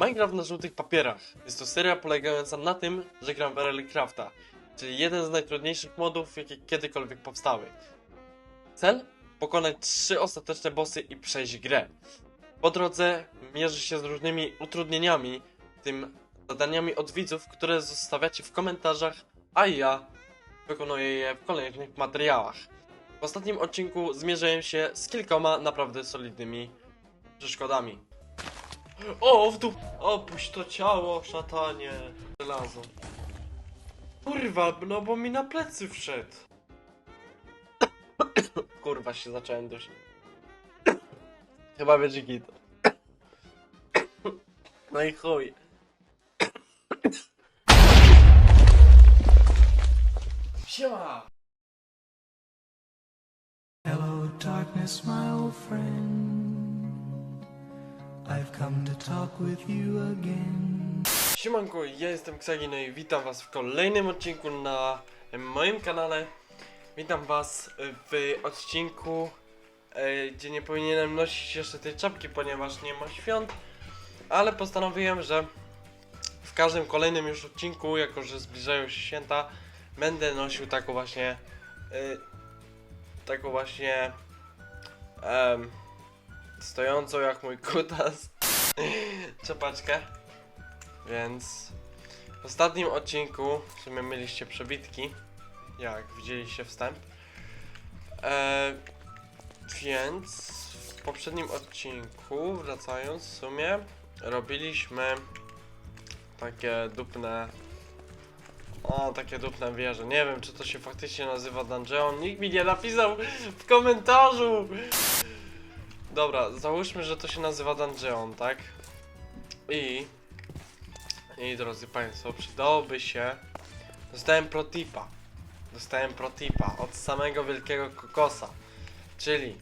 Minecraft na żółtych papierach. Jest to seria polegająca na tym, że gram w RL Crafta, czyli jeden z najtrudniejszych modów, jakie kiedykolwiek powstały. Cel? Pokonać trzy ostateczne bossy i przejść grę. Po drodze mierzy się z różnymi utrudnieniami, w tym zadaniami od widzów, które zostawiacie w komentarzach, a ja wykonuję je w kolejnych materiałach. W ostatnim odcinku zmierzyłem się z kilkoma naprawdę solidnymi przeszkodami. O, w dół! Opuść to ciało, szatanie. Żelazo. Kurwa, no bo mi na plecy wszedł. Kurwa, się zacząłem dusić. Chyba będzie git. No i chuj. Siema! Hello, darkness, my old friend. I've come to talk with you again. Siemanko, ja jestem Ksagi, no i witam was w kolejnym odcinku na moim kanale. Witam was w odcinku, e, gdzie nie powinienem nosić jeszcze tej czapki, ponieważ nie ma świąt. Ale postanowiłem, że w każdym kolejnym już odcinku, jako że zbliżają się święta, będę nosił taką właśnie, e, taką właśnie, em, stojącą jak mój kutas, czepaczkę. Więc w ostatnim odcinku w sumie mieliście przebitki, jak widzieliście wstęp. E, więc w poprzednim odcinku, wracając w sumie, robiliśmy takie dupne. O, takie dupne wieże. Nie wiem, czy to się faktycznie nazywa dungeon. Nikt mi nie napisał w komentarzu. Dobra, załóżmy, że to się nazywa dungeon, tak? I i drodzy Państwo, przydałoby się. Dostałem protipa. Dostałem protipa od samego wielkiego kokosa. Czyli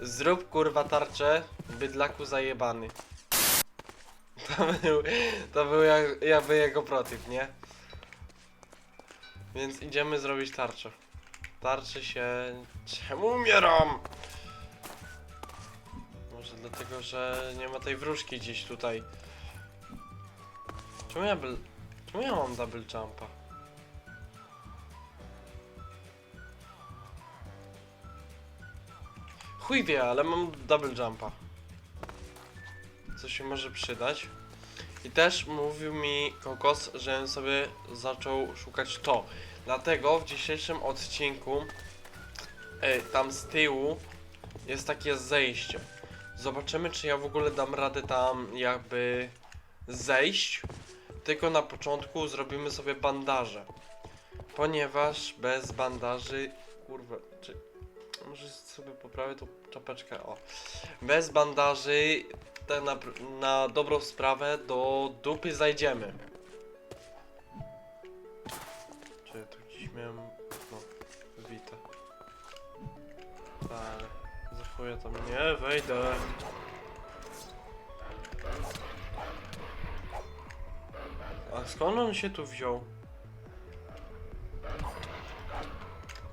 zrób kurwa tarczę bydlaku zajebany. To był, to był jak, jakby jego protip, nie? Więc idziemy zrobić tarczę. Tarczy się... Czemu umieram? Może dlatego, że nie ma tej wróżki gdzieś tutaj. Czemu ja. Czemu ja mam double jumpa? Chuj wie, ale mam double jumpa. Co się może przydać. I też mówił mi Kokos, żebym sobie zaczął szukać to. Dlatego w dzisiejszym odcinku tam z tyłu jest takie zejście. Zobaczymy, czy ja w ogóle dam radę tam jakby zejść. Tylko na początku zrobimy sobie bandaże. Ponieważ bez bandaży. Kurwa, czy. Może sobie poprawię tą czapeczkę. O. Bez bandaży na, na dobrą sprawę do dupy zajdziemy. Za chuja tam nie wejdę. A skąd on się tu wziął?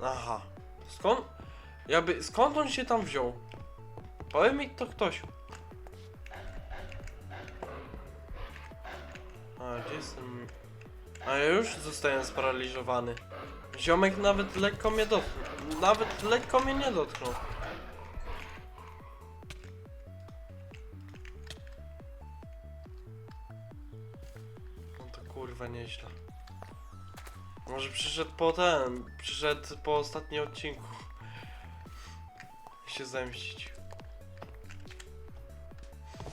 Aha. Skąd? Jakby, skąd on się tam wziął? Powie mi to ktoś. A, gdzie jestem? A ja już zostałem sparaliżowany. Ziomek nawet lekko mnie dotknął. Nawet lekko mnie nie dotknął. Kurwa nieźle. Może przyszedł po ten, przyszedł po ostatnim odcinku. Się zemścić.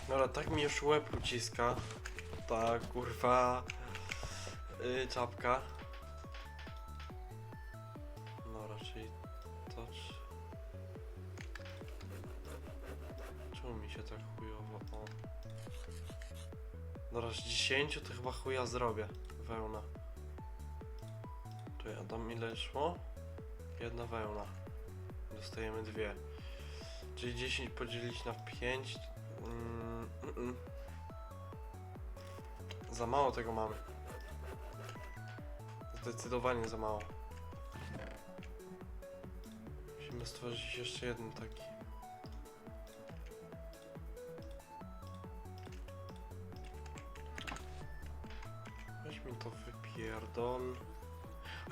Dobra, tak mi już łeb uciska. Ta kurwa yy, czapka. Dobra, czyli to czy... Czemu mi się tak chujowo... O. Dobra, z 10 to chyba chuja zrobię. Wełna. Tu ja dam ile szło? Jedna wełna. Dostajemy dwie. Czyli 10 podzielić na 5. Mm, mm, mm. Za mało tego mamy. Zdecydowanie za mało. Musimy stworzyć jeszcze jeden taki.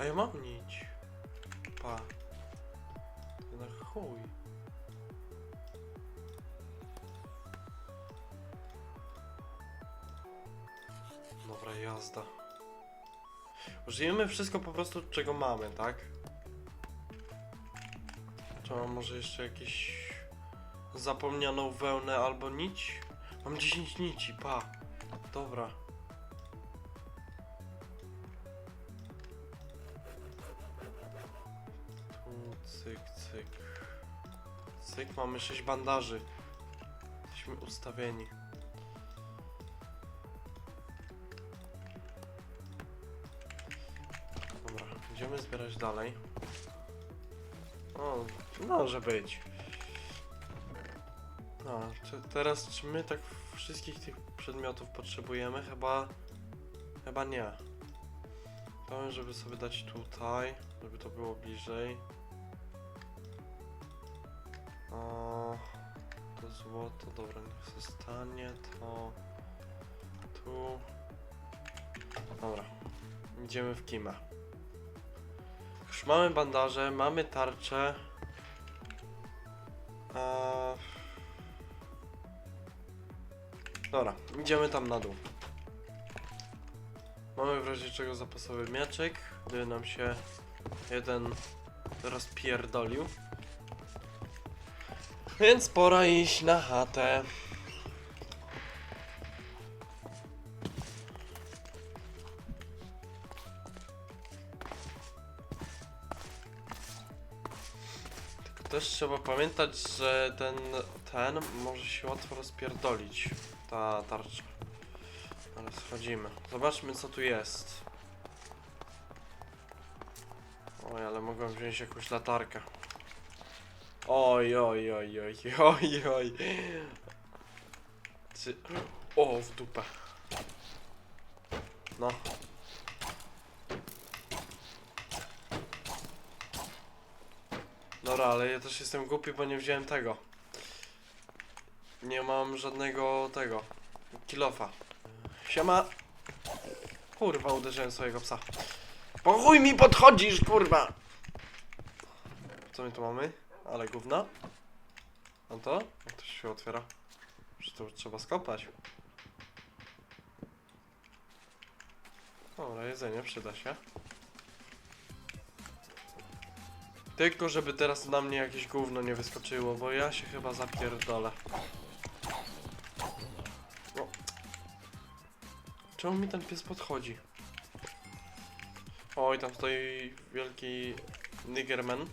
A ja mam nić. Pa. Na chuj. Dobra, jazda. Użyjemy wszystko po prostu, czego mamy, tak? Czy mam może jeszcze jakieś zapomnianą wełnę albo nić? Mam 10 nici, pa. Dobra. Cyk, cyk. Cyk, mamy 6 bandaży. Jesteśmy ustawieni. Dobra, idziemy zbierać dalej. O, może być. No, czy teraz czy my tak wszystkich tych przedmiotów potrzebujemy? Chyba... Chyba nie. To żeby sobie dać tutaj, żeby to było bliżej. O, to złoto, dobra, niech zostanie, to... Tu... Dobra, idziemy w kimę. Już mamy bandaże, mamy tarczę. Eee... Dobra, idziemy tam na dół. Mamy w razie czego zapasowy mieczek, gdyby nam się jeden rozpierdolił. Więc pora iść na chatę. Tylko też trzeba pamiętać, że ten, ten może się łatwo rozpierdolić. Ta tarcza. Ale schodzimy. Zobaczmy co tu jest. Oj, ale mogłem wziąć jakąś latarkę. Oj, oj, oj, oj, oj, oj. Czy... O, w dupę. No. Dobra, ale ja też jestem głupi, bo nie wziąłem tego. Nie mam żadnego tego. Kilofa. Siema. Kurwa, uderzyłem swojego psa. Po chuj mi podchodzisz, kurwa! Co my tu mamy? Ale gówna. A to? Jak to się otwiera? Że to trzeba skopać. Dobra, jedzenie przyda się. Tylko żeby teraz na mnie jakieś gówno nie wyskoczyło, bo ja się chyba zapierdolę. O. Czemu mi ten pies podchodzi? Oj, tam stoi wielki niggerman.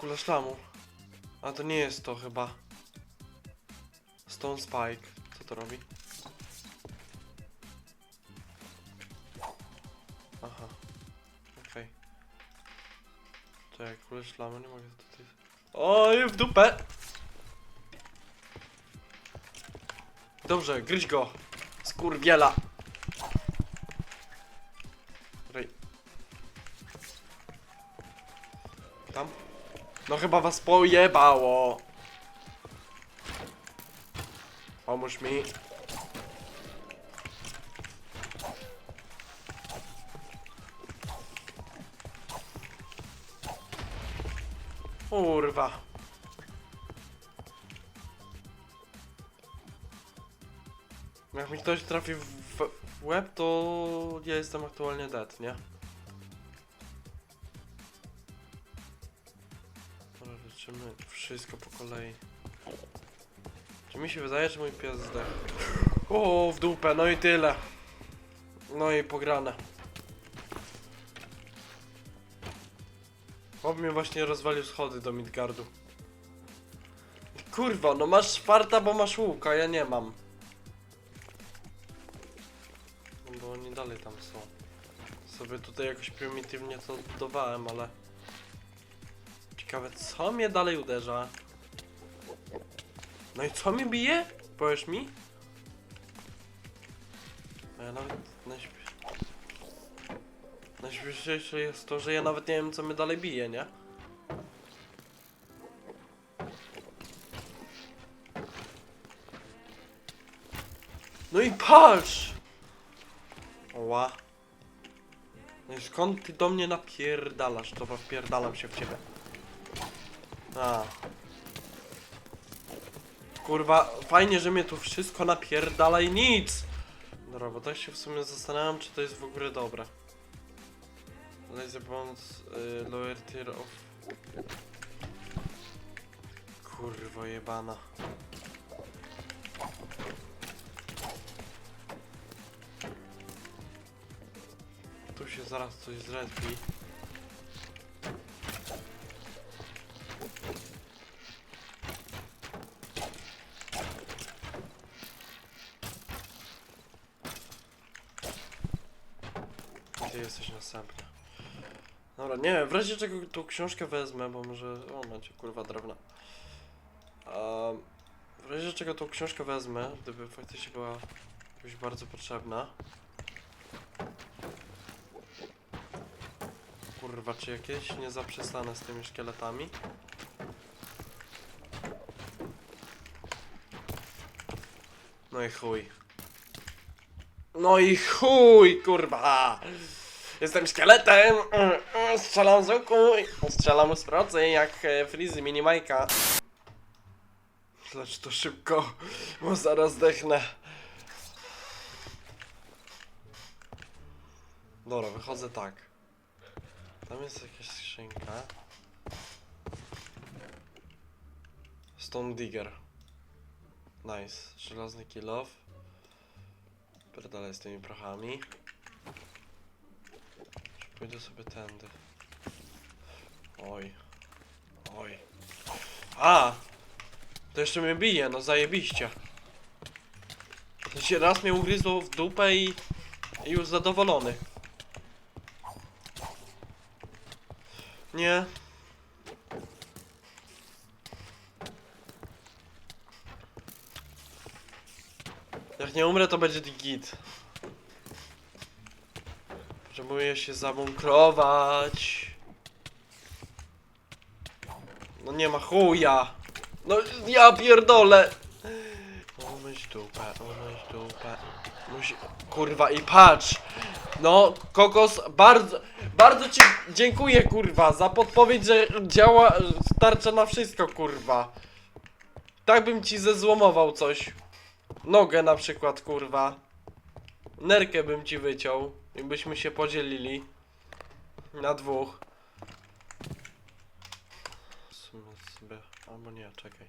Kula szlamu. A to nie jest to chyba. Stone Spike. Co to robi? Aha. Okej. Czekaj, kulę szlamu nie mogę tutaj... Oj, w dupę! Dobrze, gryź go! Skurwiela! Rej. Tam? No chyba was pojebało! Pomóż mi. Kurwa. Jak mi ktoś trafi w, łeb, to ja jestem aktualnie dead, nie? Dobra, leczymy wszystko po kolei. Czy mi się wydaje, że mój pies zdechł? O, w dupę, no i tyle. No i pograne. Chłop mnie właśnie rozwalił schody do Midgardu. Kurwa, no masz farta, bo masz łuk, a ja nie mam. No bo oni dalej tam są. Sobie tutaj jakoś prymitywnie to dodawałem, ale... Ciekawe, co mnie dalej uderza? No i co mi bije? Powiesz mi? A ja nawet. Najśmieszniejsze jest to, że ja nawet nie wiem co mnie dalej bije, nie? No i patrz! Ła. No i skąd ty do mnie napierdalasz? Dobra, wpierdalam się w ciebie. A. Kurwa, fajnie, że mnie tu wszystko napierdala i nic! Dobra, bo tak się w sumie zastanawiam, czy to jest w ogóle dobre. Laser Bones, y, Lower Tier of... Kurwo jebana. Tu się zaraz coś zredbi. Gdzie jesteś następny? Dobra, nie w razie czego tą książkę wezmę, bo może... O, macie kurwa drewna. Um, w razie czego tą książkę wezmę, gdyby faktycznie była jakoś bardzo potrzebna. Kurwa, czy jakieś nie zaprzestanę z tymi szkieletami? No i chuj. No i chuj, kurwa! Jestem szkieletem! Mm, mm, Strzelam z łuku! Strzelam z procy jak e, Freezy Minimajka. Lecz to szybko, bo zaraz zdechnę. Dobra, wychodzę tak. Tam jest jakaś skrzynka. Stone Digger. Nice. Żelazny kill off. Pierdolę z tymi prochami. Pójdę sobie tędy? Oj. Oj. A! To jeszcze mnie bije, no zajebiście. To się raz mnie ugryzło w dupę i, i już zadowolony. Nie. Jak nie umrę, to będzie git. Potrzebuję się zabunkrować. No nie ma chuja. No ja pierdolę. Umyć dupę, umyć dupę. Musi... Kurwa i patrz. No, kokos, bardzo, bardzo ci dziękuję kurwa za podpowiedź, że działa, starcza na wszystko kurwa. Tak bym ci zezłomował coś. Nogę na przykład kurwa. Nerkę bym ci wyciął byśmy się podzielili. Na dwóch. W sumie sobie... Albo nie, czekaj.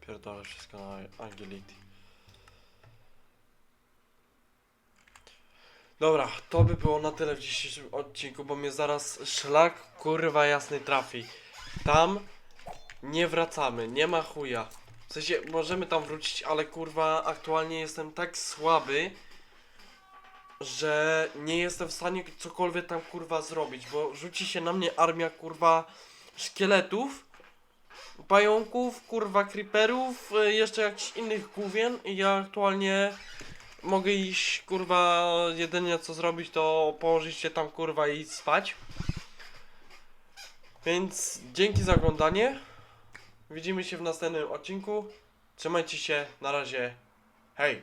Pierdolę wszystko na Agility. Dobra, to by było na tyle w dzisiejszym odcinku, bo mnie zaraz szlak kurwa jasny trafi. Tam nie wracamy, nie ma chuja. W sensie możemy tam wrócić, ale kurwa aktualnie jestem tak słaby, że nie jestem w stanie cokolwiek tam kurwa zrobić, bo rzuci się na mnie armia kurwa szkieletów, pająków, kurwa creeperów, y, jeszcze jakichś innych główien i ja aktualnie mogę iść kurwa jedynie co zrobić to położyć się tam kurwa i spać. Więc dzięki za oglądanie. Widzimy się w następnym odcinku. Trzymajcie się, na razie. Hej!